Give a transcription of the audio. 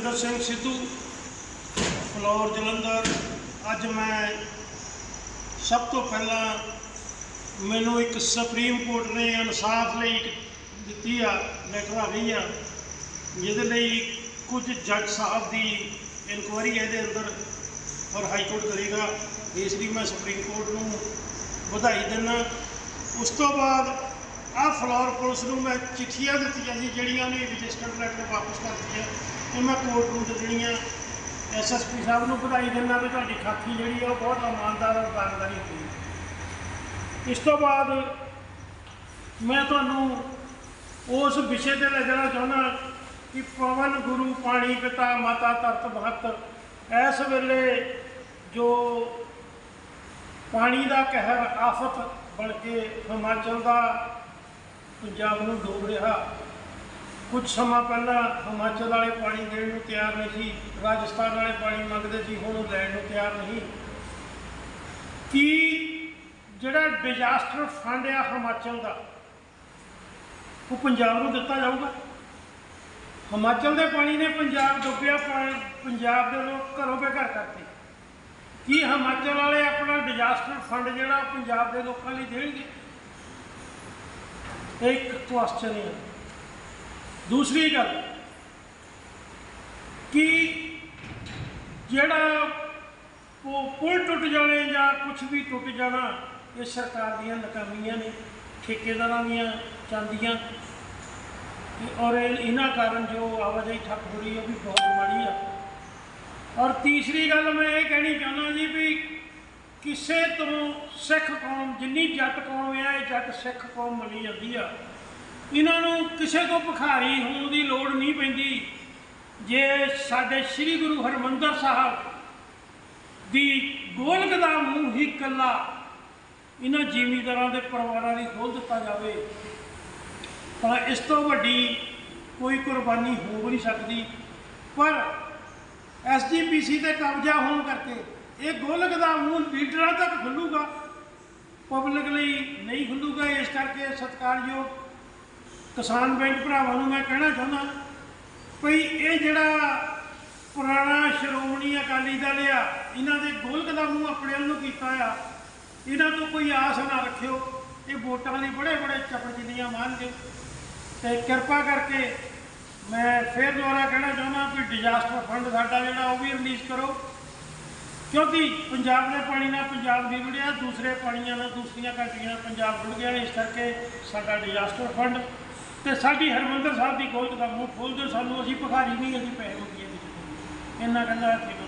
ਬਲਵਿੰਦਰ ਸਿੰਘ ਸਿੱਧੂ, ਫਲੋਰ ਜਲੰਧਰ। ਅੱਜ ਮੈਂ ਸਭ ਤੋਂ ਪਹਿਲਾਂ ਮੈਨੂੰ ਇੱਕ ਸੁਪਰੀਮ ਕੋਰਟ ਨੇ ਇਨਸਾਫ ਲਈ ਇੱਕ ਦਿੱਤੀ ਆ ਲੈਟਰ ਆ ਗਈ ਆ। ਜਿਹਦੇ ਲਈ ਕੁਝ ਜੱਜ ਸਾਹਿਬ ਦੀ ਇਨਕੁਆਇਰੀ ਇਹਦੇ ਅੰਦਰ, ਔਰ ਹਾਈ ਕੋਰਟ ਕਰੇਗਾ। ਇਸ ਲਈ ਮੈਂ ਸੁਪਰੀਮ ਕੋਰਟ ਨੂੰ ਵਧਾਈ ਦਿੰਦਾ। ਉਸ ਤੋਂ ਬਾਅਦ ਆ ਫਲੋਰ ਪੁਲਿਸ ਨੂੰ ਮੈਂ ਚਿੱਠੀਆਂ ਦਿੱਤੀਆਂ ਸੀ, ਜਿਹੜੀਆਂ ਨੇ ਰਜਿਸਟਰਡ ਲੈਟਰ ਵਾਪਸ ਕਰਤੀਆਂ ਇਹ ਮੈਂ ਕੋਰਟ ਨੂੰ ਦਿੱਤੀਆਂ ਐਸਐਸਪੀ ਸਾਹਿਬ ਨੂੰ ਵਧਾਈ ਦਿੰਦਾ ਵੀ ਤੁਹਾਡੀ ਖਾਤੀ ਜਿਹੜੀ ਆ ਉਹ ਬਹੁਤ ਇਮਾਨਦਾਰ ਔਰ ਦਾਨਦਾਰੀ ਹੋਈ ਇਸ ਤੋਂ ਬਾਅਦ ਮੈਂ ਤੁਹਾਨੂੰ ਉਸ ਵਿਸ਼ੇ ਤੇ ਲੈ ਜਾਣਾ ਚਾਹੁੰਦਾ ਕਿ ਪਵਨ ਗੁਰੂ ਪਾਣੀ ਪਿਤਾ ਮਾਤਾ ਧਰਤ ਮਹਤ ਇਸ ਵੇਲੇ ਜੋ ਪਾਣੀ ਦਾ ਕਹਿਰ ਆਫਤ ਬਣ ਕੇ ਹਿਮਾਚਲ ਦਾ ਪੰਜਾਬ ਨੂੰ ਡੋਬ ਰਿਹਾ ਕੁਝ ਸਮਾਂ ਪਹਿਲਾਂ ਹਿਮਾਚਲ ਵਾਲੇ ਪਾਣੀ ਦੇਣ ਨੂੰ ਤਿਆਰ ਨਹੀਂ ਸੀ, ਰਾਜਸਥਾਨ ਵਾਲੇ ਪਾਣੀ ਮੰਗਦੇ ਸੀ, ਹੁਣ ਉਹ ਲੈਣ ਨੂੰ ਤਿਆਰ ਨਹੀਂ। ਕੀ ਜਿਹੜਾ ਡਿਜ਼ਾਸਟਰ ਫੰਡ ਆ ਹਿਮਾਚਲ ਦਾ, ਉਹ ਪੰਜਾਬ ਨੂੰ ਦਿੱਤਾ ਜਾਊਗਾ? ਹਿਮਾਚਲ ਦੇ ਪਾਣੀ ਨੇ ਪੰਜਾਬ ਡੁੱਬਿਆ, ਪਾਣੀ ਪੰਜਾਬ ਦੇ ਲੋਕ ਘਰੋਂ ਬੇਘਰ ਕਰਤੇ। ਕੀ ਹਿਮਾਚਲ ਵਾਲੇ ਆਪਣਾ ਡਿਜ਼ਾਸਟਰ ਫੰਡ ਜਿਹੜਾ ਪੰਜਾਬ ਦੇ ਲੋਕਾਂ ਲਈ ਦੇਣਗੇ? ਇਹ ਇੱਕ ਕੁਐਸਚਨ ਹੈ ਦੂਸਰੀ ਗੱਲ ਕਿ ਜਿਹੜਾ ਉਹ ਪੁਲ ਟੁੱਟ ਜਾਣੇ ਜਾਂ ਕੁਝ ਵੀ ਟੁੱਟ ਜਾਣਾ, ਇਹ ਸਰਕਾਰ ਦੀਆਂ ਨਕਾਮੀਆਂ ਨੇ, ਠੇਕੇਦਾਰਾਂ ਦੀਆਂ ਚਾਂਦੀਆਂ ਔਰ ਇਹ- ਇਹਨਾਂ ਕਾਰਨ ਜੋ ਆਵਾਜਾਈ ਠੱਪ ਹੋ ਰਹੀ ਉਹ ਵੀ ਬਹੁਤ ਮਾੜੀ ਆ। ਔਰ ਤੀਸਰੀ ਗੱਲ ਮੈਂ ਇਹ ਕਹਿਣੀ ਚਾਹੁੰਦਾ ਜੀ ਵੀ ਕਿਸੇ ਤੋਂ ਸਿੱਖ ਕੌਮ, ਜਿੰਨੀ ਜੱਟ ਕੌਮ ਆ, ਇਹ ਜੱਟ ਸਿੱਖ ਕੌਮ ਮੰਨੀ ਜਾਂਦੀ ਆ। ਇਹਨਾਂ ਨੂੰ ਕਿਸੇ ਤੋਂ ਭਿਖਾਰੀ ਹੋਣ ਦੀ ਲੋੜ ਨਹੀਂ ਪੈਂਦੀ। ਜੇ ਸਾਡੇ ਸ੍ਰੀ ਗੁਰੂ ਹਰਮੰਦਰ ਸਾਹਿਬ ਦੀ ਗੋਲਕ ਦਾ ਮੂੰਹ ਹੀ ਕੱਲਾ ਇਹਨਾਂ ਜ਼ਿਮੀਂਦਾਰਾਂ ਦੇ ਪਰਿਵਾਰਾਂ ਲਈ ਖੋਲ ਦਿੱਤਾ ਜਾਵੇ, ਤਾਂ ਇਸ ਤੋਂ ਵੱਡੀ ਕੋਈ ਕੁਰਬਾਨੀ ਹੋ ਵੀ ਨਹੀਂ ਸਕਦੀ। ਪਰ ਐਸਜੀਪੀਸੀ ਤੇ ਕਬਜ਼ਾ ਹੋਣ ਕਰਕੇ ਇਹ ਗੋਲਕ ਦਾ ਮੂੰਹ ਲੀਡਰਾਂ ਤੱਕ ਖੁੱਲੂਗਾ, ਪਬਲਿਕ ਲਈ ਨਹੀਂ ਖੁੱਲੂਗਾ। ਇਸ ਕਰਕੇ ਸਤਿਕਾਰਯੋਗ ਕਿਸਾਨ ਬੈਂਕ ਭਰਾਵਾਂ ਨੂੰ ਮੈਂ ਕਹਿਣਾ ਚਾਹੁੰਦਾ, ਭਈ ਇਹ ਜਿਹੜਾ ਪੁਰਾਣਾ ਸ਼੍ਰੋਮਣੀ ਅਕਾਲੀ ਦਲ ਆ, ਇਹਨਾਂ ਦੇ ਗੋਲਕ ਦਾ ਮੂੰਹ ਆਪਣੇ ਵੱਲ ਨੂੰ ਕੀਤਾ ਆ। ਇਹਨਾਂ ਤੋਂ ਕੋਈ ਆਸ ਨਾ ਰੱਖਿਓ, ਇਹ ਵੋਟਾਂ ਲਈ ਬੜੇ ਬੜੇ ਚੱਪੜਚਿੱਲੀਆਂ ਮਾਰਨਗੇ। ਤੇ ਕਿਰਪਾ ਕਰਕੇ ਮੈਂ ਫੇਰ ਦੁਬਾਰਾ ਕਹਿਣਾ ਚਾਹੁੰਦਾ ਕਿ ਡਿਜ਼ਾਸਟਰ ਫੰਡ ਸਾਡਾ ਜਿਹੜਾ ਉਹ ਵੀ ਰਿਲੀਜ਼ ਕਰੋ। ਕਿਉਂਕਿ ਪੰਜਾਬ ਦੇ ਪਾਣੀ ਨਾਲ ਪੰਜਾਬ ਵੀ ਰੁੜਿਆ ਦੂਸਰੇ ਪਾਣੀਆਂ ਨਾਲ ਦੂਸਰੀਆਂ ਕੰਟਰੀਆਂ ਨਾਲ ਪੰਜਾਬ ਰੁੜ ਗਿਆ ਇਸ ਕਰਕੇ ਸਾਡਾ ਡਿਜ਼ਾਸਟਰ ਫੰਡ ਤੇ ਸਾਡੀ ਹਰਮੰਦਰ ਸਾਹਿਬ ਦੀ ਗੋਲਕ ਦਾ ਮੂੰਹ ਖੋਲ ਦਿਓ, ਸਾਨੂੰ ਅਸੀਂ ਭਖਾਰੀ ਨਹੀਂ, ਅਸੀਂ ਪੈਸੇ ਮੰਗੀਏ ਇੰਨਾ ਕਹਿੰਦਾ ਇੱਥੇ